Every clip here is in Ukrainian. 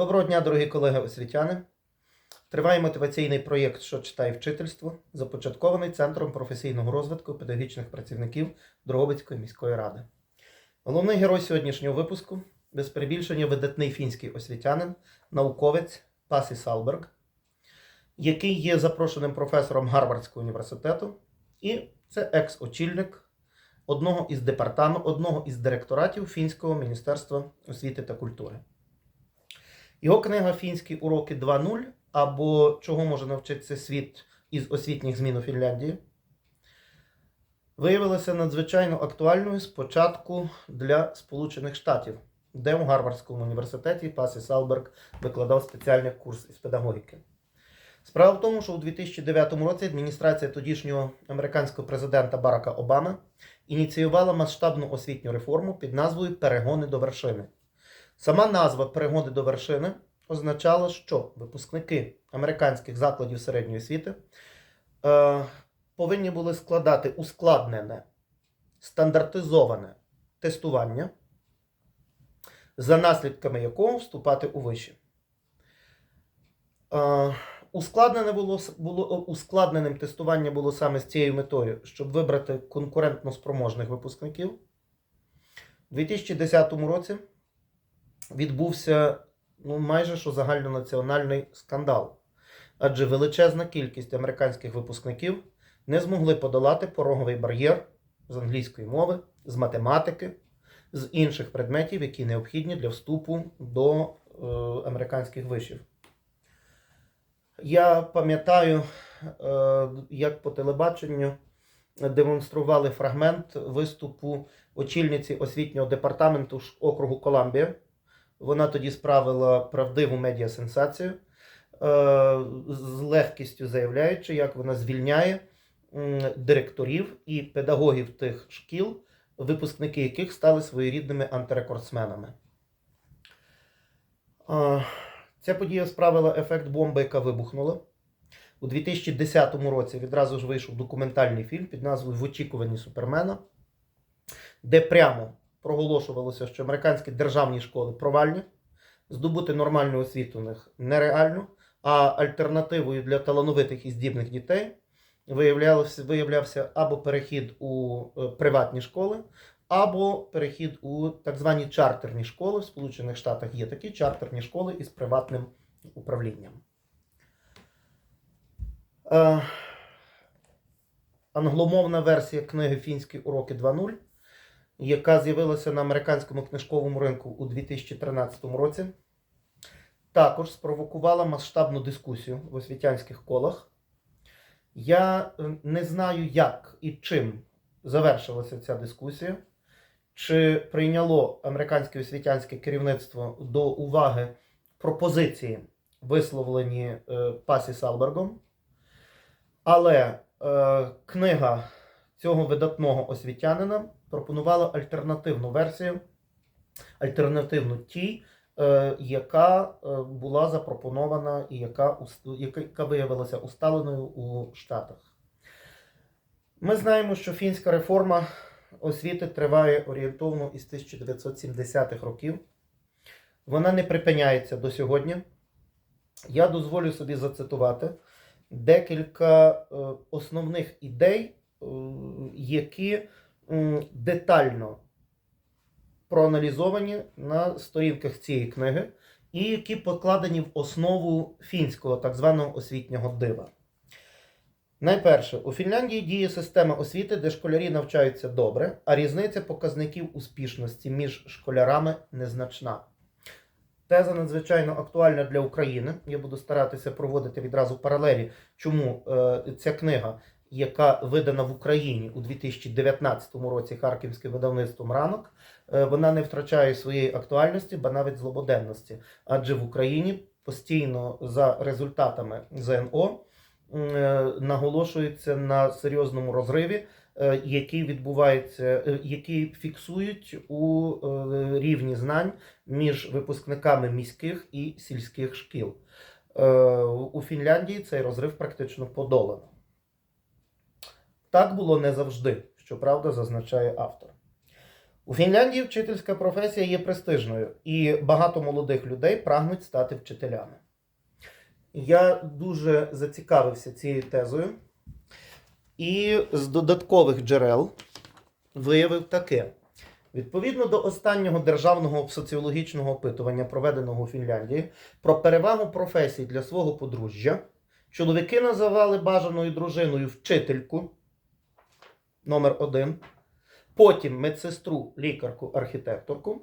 Доброго дня, дорогі колеги освітяни. Триває мотиваційний проєкт Що читає вчительство, започаткований Центром професійного розвитку педагогічних працівників Дрогобицької міської ради. Головний герой сьогоднішнього випуску без перебільшення видатний фінський освітянин, науковець Пасі Салберг, який є запрошеним професором Гарвардського університету, і це екс-очільник одного із департаментів, одного із директоратів Фінського міністерства освіти та культури. Його книга Фінські уроки 2.0 або Чого може навчитися світ із освітніх змін у Фінляндії виявилася надзвичайно актуальною спочатку для Сполучених Штатів, де у Гарвардському університеті Пасі Салберг викладав спеціальний курс із педагогіки. Справа в тому, що у 2009 році адміністрація тодішнього американського президента Барака Обами ініціювала масштабну освітню реформу під назвою Перегони до вершини. Сама назва Перегони до вершини означала, що випускники американських закладів середньої освіти е, повинні були складати ускладнене, стандартизоване тестування, за наслідками якого вступати у виші. Е, ускладнене було, було, ускладненим тестування було саме з цією метою, щоб вибрати конкурентно спроможних випускників. У 2010 році відбувся ну, майже що загальнонаціональний скандал. Адже величезна кількість американських випускників не змогли подолати пороговий бар'єр з англійської мови, з математики, з інших предметів, які необхідні для вступу до е, американських вишів. Я пам'ятаю, е, як по телебаченню демонстрували фрагмент виступу очільниці освітнього департаменту округу Коламбія. Вона тоді справила правдиву медіасенсацію, е, з легкістю заявляючи, як вона звільняє директорів і педагогів тих шкіл, випускники яких стали своєрідними антирекордсменами. Е, Ця подія справила ефект бомби, яка вибухнула. У 2010 році відразу ж вийшов документальний фільм під назвою В очікуванні Супермена, де прямо проголошувалося, що американські державні школи провальні, здобути нормальну освіту у них нереально, а альтернативою для талановитих і здібних дітей виявлявся, виявлявся або перехід у е, приватні школи, або перехід у так звані чартерні школи. В Сполучених Штатах є такі чартерні школи із приватним управлінням. Е, англомовна версія книги Фінські уроки 2.0, яка з'явилася на американському книжковому ринку у 2013 році, також спровокувала масштабну дискусію в освітянських колах. Я е, не знаю, як і чим завершилася ця дискусія, чи прийняло американське освітянське керівництво до уваги пропозиції, висловлені е, Пасі Салбергом. Але е, книга цього видатного освітянина пропонувала альтернативну версію, альтернативну тій, е, яка е, була запропонована і яка, яка, виявилася усталеною у Штатах. Ми знаємо, що фінська реформа освіти триває орієнтовно із 1970-х років. Вона не припиняється до сьогодні. Я дозволю собі зацитувати декілька е, основних ідей, які детально проаналізовані на сторінках цієї книги, і які покладені в основу фінського так званого освітнього дива. Найперше, у Фінляндії діє система освіти, де школярі навчаються добре, а різниця показників успішності між школярами незначна. Теза надзвичайно актуальна для України. Я буду старатися проводити відразу паралелі, чому е, ця книга, яка видана в Україні у 2019 році Харківським видавництвом ранок, е, вона не втрачає своєї актуальності, ба навіть злободенності. Адже в Україні постійно за результатами ЗНО е, наголошується на серйозному розриві, е, який відбувається, е, який фіксують у рівні знань між випускниками міських і сільських шкіл. У Фінляндії цей розрив практично подолано. Так було не завжди, щоправда, зазначає автор. У Фінляндії вчительська професія є престижною, і багато молодих людей прагнуть стати вчителями. Я дуже зацікавився цією тезою, і з додаткових джерел виявив таке. Відповідно до останнього державного соціологічного опитування, проведеного у Фінляндії, про перевагу професій для свого подружжя, чоловіки називали бажаною дружиною вчительку номер один, потім медсестру, лікарку, архітекторку.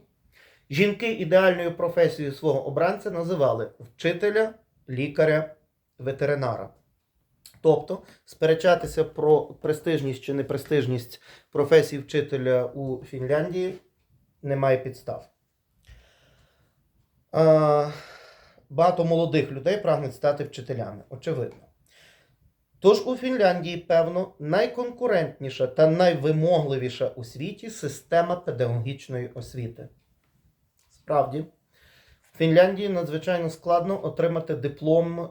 Жінки ідеальною професією свого обранця називали вчителя, лікаря, ветеринара. Тобто сперечатися про престижність чи непрестижність професії вчителя у Фінляндії немає підстав. Багато молодих людей прагнуть стати вчителями, очевидно. Тож у Фінляндії, певно, найконкурентніша та найвимогливіша у світі система педагогічної освіти. Справді, в Фінляндії надзвичайно складно отримати диплом е,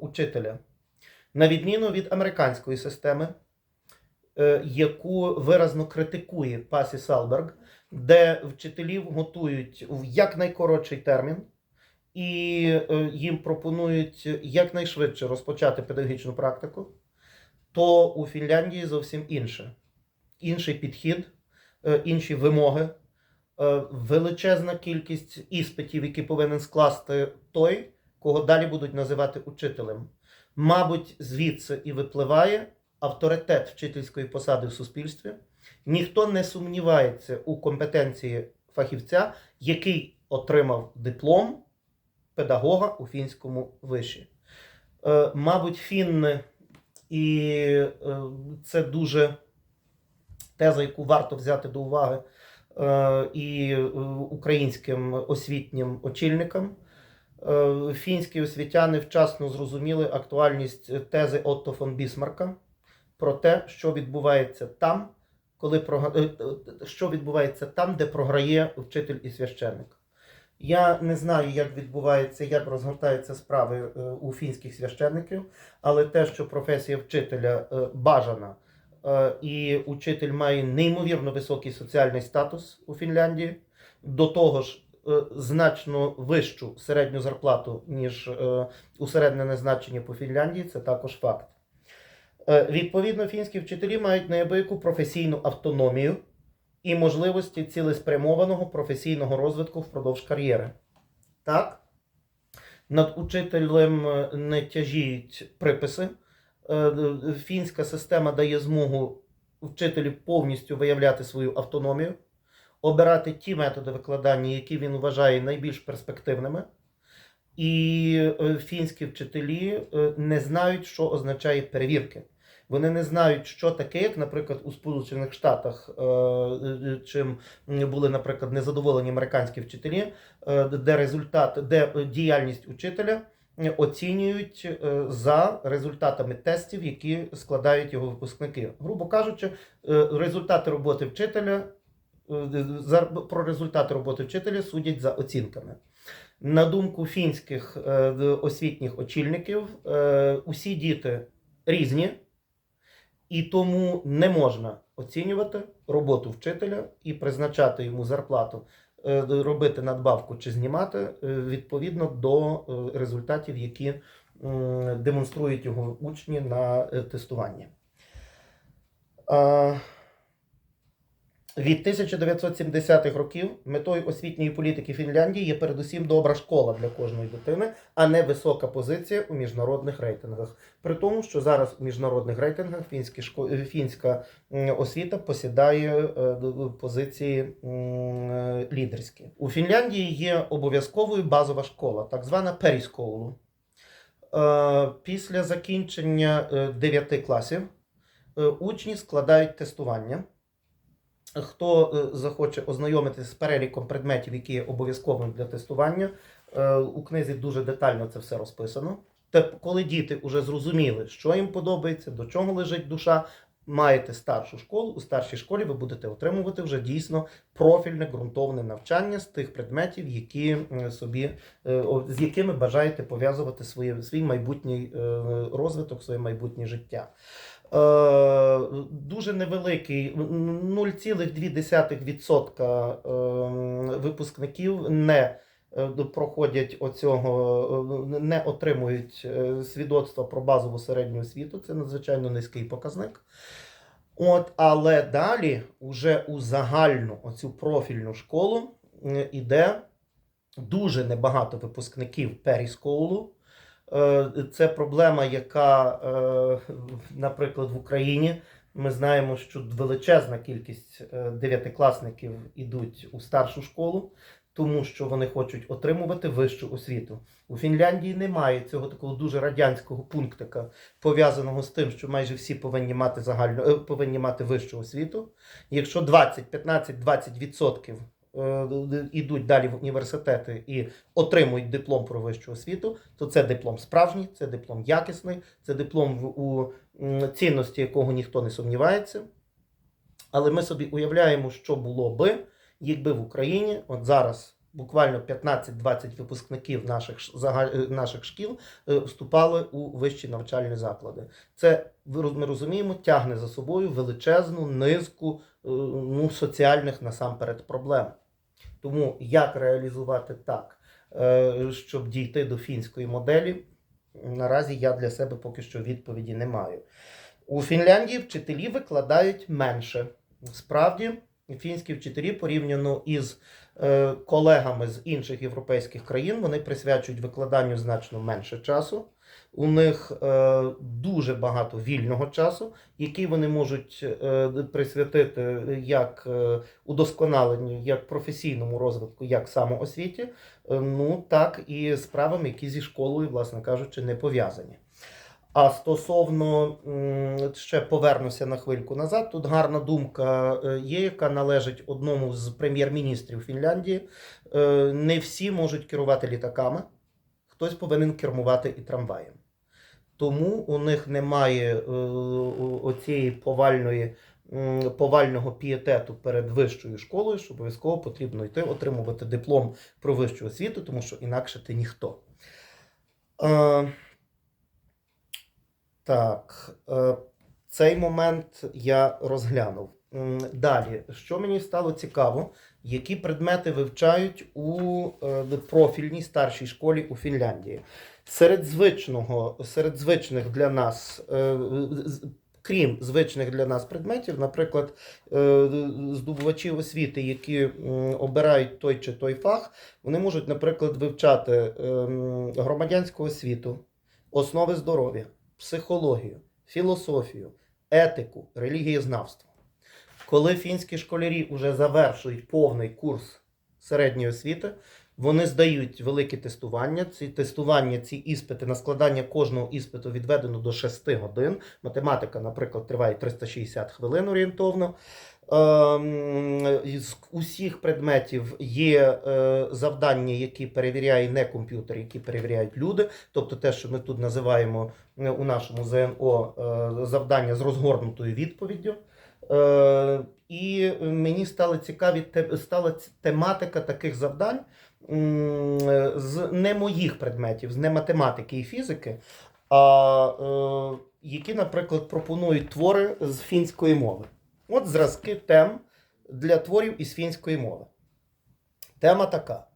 учителя. На відміну від американської системи, е, яку виразно критикує Пасі Салберг, де вчителів готують в якнайкоротший термін, і е, їм пропонують якнайшвидше розпочати педагогічну практику, то у Фінляндії зовсім інше. Інший підхід, е, інші вимоги, е, величезна кількість іспитів, які повинен скласти той, кого далі будуть називати учителем. Мабуть, звідси і випливає авторитет вчительської посади в суспільстві. Ніхто не сумнівається у компетенції фахівця, який отримав диплом педагога у фінському виші. Е, мабуть, фінни, і е, це дуже теза, яку варто взяти до уваги е, і е, українським освітнім очільникам. Е, Фінські освітяни вчасно зрозуміли актуальність тези Отто фон Бісмарка про те, що відбувається там, коли е, е, що відбувається там, де програє вчитель і священник. Я не знаю, як відбувається, як розгортаються справи е, у фінських священників, але те, що професія вчителя е, бажана, е, і учитель має неймовірно високий соціальний статус у Фінляндії, до того ж значно вищу середню зарплату, ніж усереднене значення по Фінляндії, це також факт. Відповідно, фінські вчителі мають неабияку професійну автономію і можливості цілеспрямованого професійного розвитку впродовж кар'єри. Так, над учителем е, не тяжіють приписи. Е, е, Фінська система дає змогу вчителю повністю виявляти свою автономію, обирати ті методи викладання, які він вважає найбільш перспективними. І фінські вчителі не знають, що означає перевірки. Вони не знають, що таке, як, наприклад, у Сполучених Штатах, е, е, чим були, наприклад, незадоволені американські вчителі, е, де результат, де діяльність учителя е, оцінюють е, за результатами тестів, які складають його випускники. Грубо кажучи, е, результати роботи вчителя е, про результати роботи вчителя судять за оцінками. На думку фінських е, освітніх очільників, е, усі діти різні, і тому не можна оцінювати роботу вчителя і призначати йому зарплату, е, робити надбавку чи знімати е, відповідно до е, результатів, які демонструють його учні на тестуванні. Від 1970-х років метою освітньої політики Фінляндії є передусім добра школа для кожної дитини, а не висока позиція у міжнародних рейтингах. При тому, що зараз у міжнародних рейтингах фінські шко... фінська освіта посідає е, позиції е, лідерські. У Фінляндії є обов'язковою базова школа, так звана періскоулу. Е, Після закінчення 9 класів учні складають тестування. Хто е, захоче ознайомитися з переліком предметів, які є обов'язковим для тестування, е, у книзі дуже детально це все розписано. Те, коли діти вже зрозуміли, що їм подобається, до чого лежить душа, маєте старшу школу. У старшій школі ви будете отримувати вже дійсно профільне ґрунтовне навчання з тих предметів, які е, собі з якими бажаєте пов'язувати свій майбутній розвиток, своє майбутнє життя. Е, дуже невеликий 0,2% е, випускників не е, проходять оцього, не отримують свідоцтва про базову середню освіту. Це надзвичайно низький показник. От, але далі, уже у загальну оцю профільну школу е, іде дуже небагато випускників періскоулу. Е, Це проблема, яка, е, наприклад, в Україні ми знаємо, що величезна кількість е, дев'ятикласників ідуть у старшу школу, тому що вони хочуть отримувати вищу освіту. У Фінляндії немає цього такого дуже радянського пунктика, пов'язаного з тим, що майже всі повинні мати загальну повинні мати вищу освіту. Якщо 20, 15, 20 е, ідуть далі в університети і отримують диплом про вищу освіту, то це диплом справжній, це диплом якісний, це диплом у цінності якого ніхто не сумнівається. Але ми собі уявляємо, що було би, якби в Україні от зараз буквально 15-20 випускників наших, е, наших шкіл е, вступали у вищі навчальні заклади. Це ми розуміємо, тягне за собою величезну низку ну, соціальних насамперед проблем. Тому як реалізувати так, е, щоб дійти до фінської моделі, наразі я для себе поки що відповіді не маю. У Фінляндії вчителі викладають менше. Справді, фінські вчителі порівняно із е, колегами з інших європейських країн, вони присвячують викладанню значно менше часу. У них е, дуже багато вільного часу, який вони можуть е, присвятити як е, удосконаленню, як професійному розвитку, як самоосвіті, е, ну так і справам, які зі школою, власне кажучи, не пов'язані. А стосовно ще повернуся на хвильку назад. Тут гарна думка е, є, яка належить одному з прем'єр-міністрів Фінляндії. Е, Не всі можуть керувати літаками, хтось повинен кермувати і трамваєм. Тому у них немає е, оцієї повальної, повального пієтету перед вищою школою, що обов'язково потрібно йти отримувати диплом про вищу освіту, тому що інакше ти ніхто. Е, так, е, цей момент я розглянув. Далі, що мені стало цікаво, які предмети вивчають у е, профільній старшій школі у Фінляндії. Серед звичного, серед звичних для нас, е, крім звичних для нас предметів, наприклад, е, здобувачі освіти, які обирають той чи той фах, вони можуть, наприклад, вивчати ем, громадянську освіту, основи здоров'я, психологію, філософію, етику, релігієзнавство. Коли фінські школярі вже завершують повний курс середньої освіти, вони здають великі тестування. Ці тестування, ці іспити на складання кожного іспиту відведено до 6 годин. Математика, наприклад, триває 360 хвилин орієнтовно. Ем, З усіх предметів є е, завдання, які перевіряє не комп'ютер, які перевіряють люди. Тобто те, що ми тут називаємо е, у нашому ЗНО е, завдання з розгорнутою відповіддю. І мені стала цікаві стала тематика таких завдань з не моїх предметів, з не математики і фізики, а е, які, наприклад, пропонують твори з фінської мови. От зразки тем для творів із фінської мови. Тема така: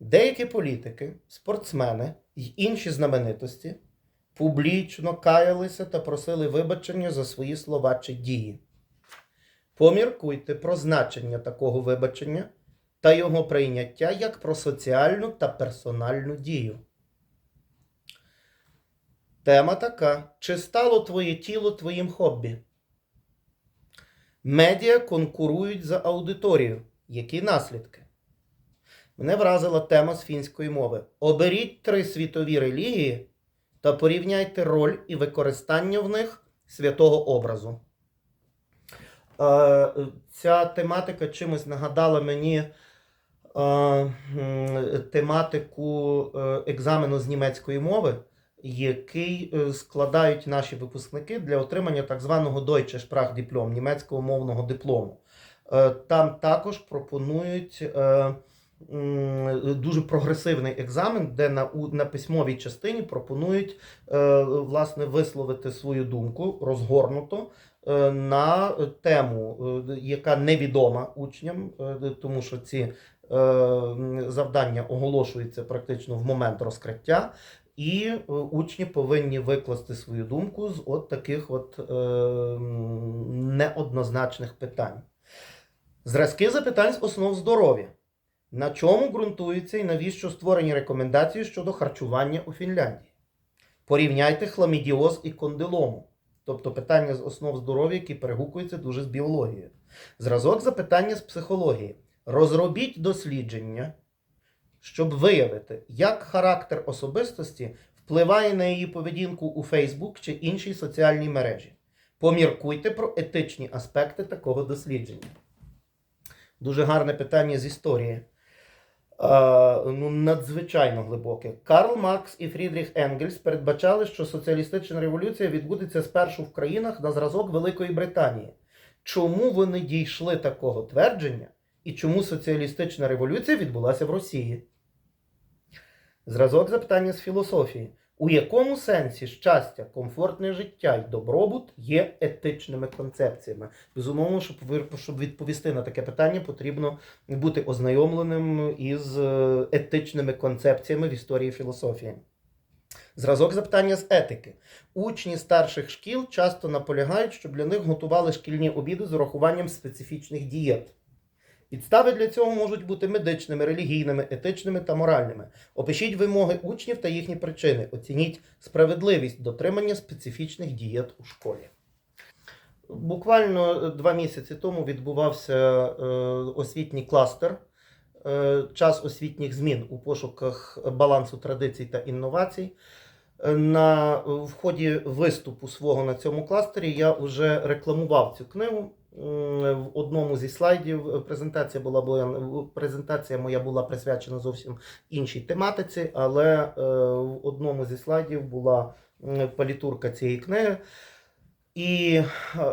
деякі політики, спортсмени й інші знаменитості публічно каялися та просили вибачення за свої слова чи дії. Поміркуйте про значення такого вибачення та його прийняття як про соціальну та персональну дію. Тема така: чи стало твоє тіло твоїм хобі? Медіа конкурують за аудиторію. Які наслідки? Мене вразила тема з фінської мови. Оберіть три світові релігії та порівняйте роль і використання в них святого образу. Е, Ця тематика чимось нагадала мені тематику е, екзамену з німецької мови, який е, складають наші випускники для отримання так званого Deutsche Sprachdiplom, німецького мовного диплому. Е, Там також пропонують е, дуже прогресивний екзамен, де на, на письмовій частині пропонують е, власне висловити свою думку розгорнуто е, на тему, е, яка невідома учням, е, тому що ці е, завдання оголошуються практично в момент розкриття. І е, учні повинні викласти свою думку з от таких от е, неоднозначних питань. Зразки запитань з основ здоров'я. На чому ґрунтуються і навіщо створені рекомендації щодо харчування у Фінляндії? Порівняйте хламідіоз і кондилому, тобто питання з основ здоров'я, які перегукуються дуже з біологією. Зразок запитання з психології. Розробіть дослідження, щоб виявити, як характер особистості впливає на її поведінку у Facebook чи іншій соціальній мережі. Поміркуйте про етичні аспекти такого дослідження. Дуже гарне питання з історії. Е, ну, надзвичайно глибоке. Карл Маркс і Фрідріх Енгельс передбачали, що соціалістична революція відбудеться спершу в країнах на зразок Великої Британії. Чому вони дійшли такого твердження і чому соціалістична революція відбулася в Росії? Зразок запитання з філософії. У якому сенсі щастя, комфортне життя і добробут є етичними концепціями? Безумовно, щоб відповісти на таке питання, потрібно бути ознайомленим із е, етичними концепціями в історії філософії. Зразок запитання з етики. Учні старших шкіл часто наполягають, щоб для них готували шкільні обіди з урахуванням специфічних дієт. Підстави для цього можуть бути медичними, релігійними, етичними та моральними. Опишіть вимоги учнів та їхні причини. Оцініть справедливість дотримання специфічних дієт у школі. Буквально е, два місяці тому відбувався е, освітній кластер. е, Час освітніх змін у пошуках балансу традицій та інновацій. На в ході виступу свого на цьому кластері я вже рекламував цю книгу. В одному зі слайдів е, презентація була була презентація моя була присвячена зовсім іншій тематиці, але е, в одному зі слайдів була палітурка цієї книги. І е, е,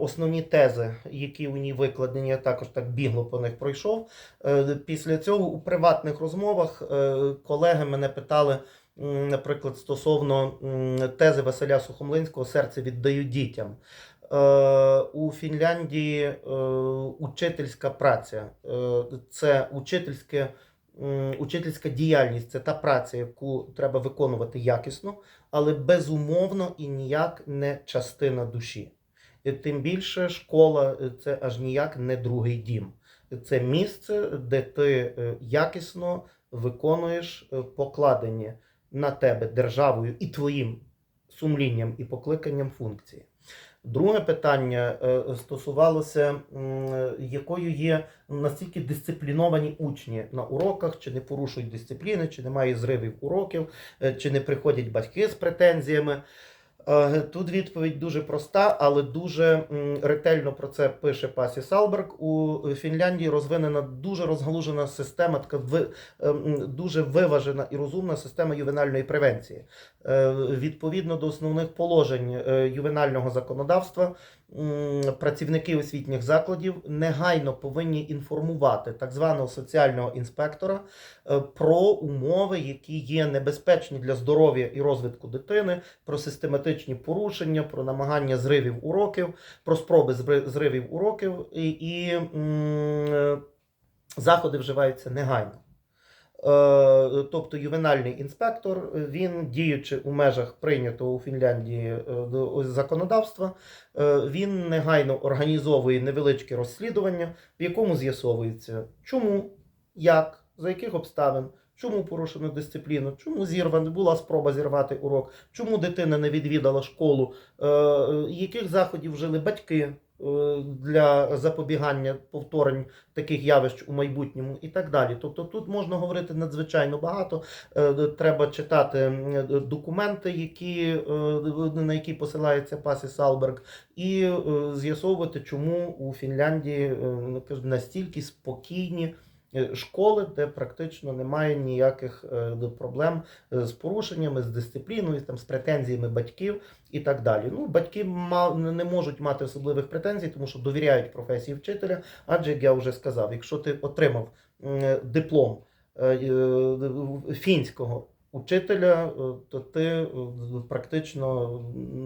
основні тези, які у ній викладені, я також так бігло по них пройшов. Е, після цього у приватних розмовах е, колеги мене питали, наприклад, стосовно тези Василя Сухомлинського Серце віддаю дітям. Е, У Фінляндії е, учительська праця е, це учительське, учительська діяльність, це та праця, яку треба виконувати якісно, але безумовно і ніяк не частина душі. І тим більше школа це аж ніяк не другий дім. Це місце, де ти якісно виконуєш покладені на тебе державою і твоїм сумлінням і покликанням функції. Друге питання е, стосувалося, якою є настільки дисципліновані учні на уроках, чи не порушують дисципліни, чи немає зривів уроків, е, чи не приходять батьки з претензіями. Е, Тут відповідь дуже проста, але дуже ретельно про це пише Пасі Салберг. У Фінляндії розвинена дуже розгалужена система, така ем, дуже виважена і розумна система ювенальної превенції. Е, Відповідно до основних положень е, ювенального законодавства, працівники освітніх закладів негайно повинні інформувати так званого соціального інспектора е, про умови, які є небезпечні для здоров'я і розвитку дитини, про систематичні порушення, про намагання зривів уроків, про спроби зривів уроків і, і м, е, заходи вживаються негайно. Е, Тобто ювенальний інспектор, він діючи у межах прийнятого у Фінляндії е, законодавства, е, він негайно організовує невеличке розслідування, в якому з'ясовується, чому, як, за яких обставин, чому порушено дисципліну, чому зірвана була спроба зірвати урок, чому дитина не відвідала школу, яких заходів вжили батьки для запобігання повторень таких явищ у майбутньому і так далі. Тобто тут можна говорити надзвичайно багато. Е, Треба читати документи, які, е, на які посилається Пасі Салберг, і е, з'ясовувати, чому у Фінляндії е, ну, настільки спокійні. Е, Школи, де практично немає ніяких е, проблем з порушеннями, з дисципліною, там, з претензіями батьків і так далі. Ну, батьки не можуть мати особливих претензій, тому що довіряють професії вчителя, адже як я вже сказав, якщо ти отримав диплом е, е, фінського учителя, е, то ти е, практично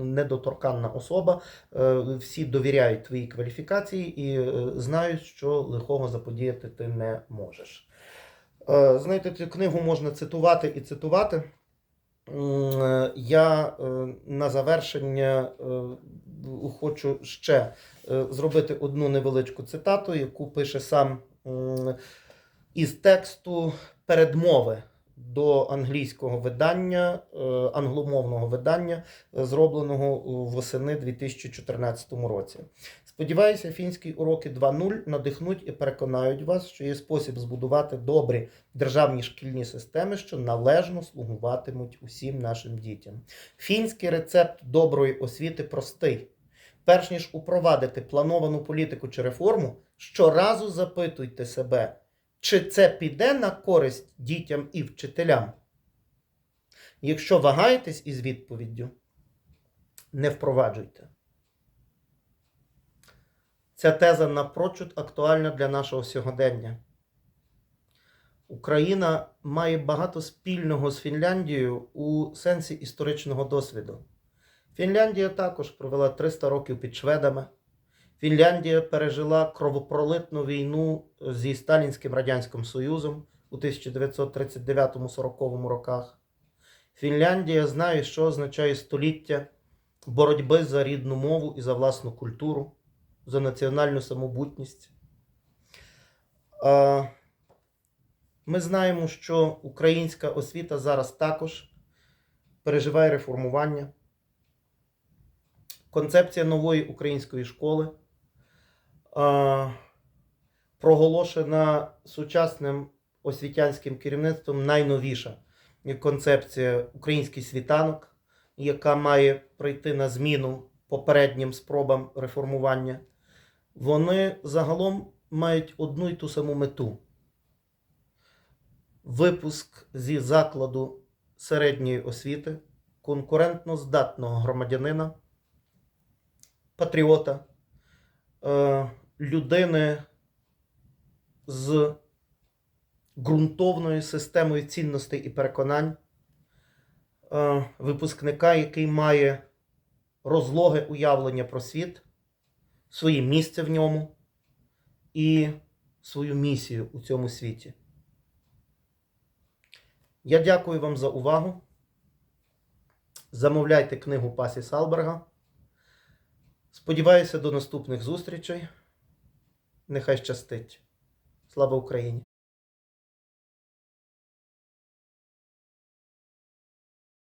недоторканна особа. Е, Всі довіряють твоїй кваліфікації і знають, що лихого заподіяти ти не можеш. Знаєте, цю книгу можна цитувати і цитувати. Я на завершення хочу ще зробити одну невеличку цитату, яку пише сам із тексту передмови до англійського видання, е, англомовного видання, е, зробленого восени 2014 році. Сподіваюся, фінські уроки 2.0 надихнуть і переконають вас, що є спосіб збудувати добрі державні шкільні системи, що належно слугуватимуть усім нашим дітям. Фінський рецепт доброї освіти простий. Перш ніж упровадити плановану політику чи реформу, щоразу запитуйте себе, чи це піде на користь дітям і вчителям. Якщо вагаєтесь із відповіддю, не впроваджуйте. Ця теза напрочуд актуальна для нашого сьогодення. Україна має багато спільного з Фінляндією у сенсі історичного досвіду. Фінляндія також провела 300 років під шведами. Фінляндія пережила кровопролитну війну зі Сталінським Радянським Союзом у 1939-40 роках. Фінляндія знає, що означає століття боротьби за рідну мову і за власну культуру, за національну самобутність. Ми знаємо, що українська освіта зараз також переживає реформування. Концепція нової української школи проголошена сучасним освітянським керівництвом найновіша концепція український світанок, яка має прийти на зміну попереднім спробам реформування. Вони загалом мають одну й ту саму мету. Випуск зі закладу середньої освіти конкурентно здатного громадянина, патріота, е, людини з ґрунтовною системою цінностей і переконань, е, випускника, який має розлоге уявлення про світ, своє місце в ньому і свою місію у цьому світі. Я дякую вам за увагу. Замовляйте книгу Пасі Салберга. Сподіваюся до наступних зустрічей. Нехай щастить. Слава Україні!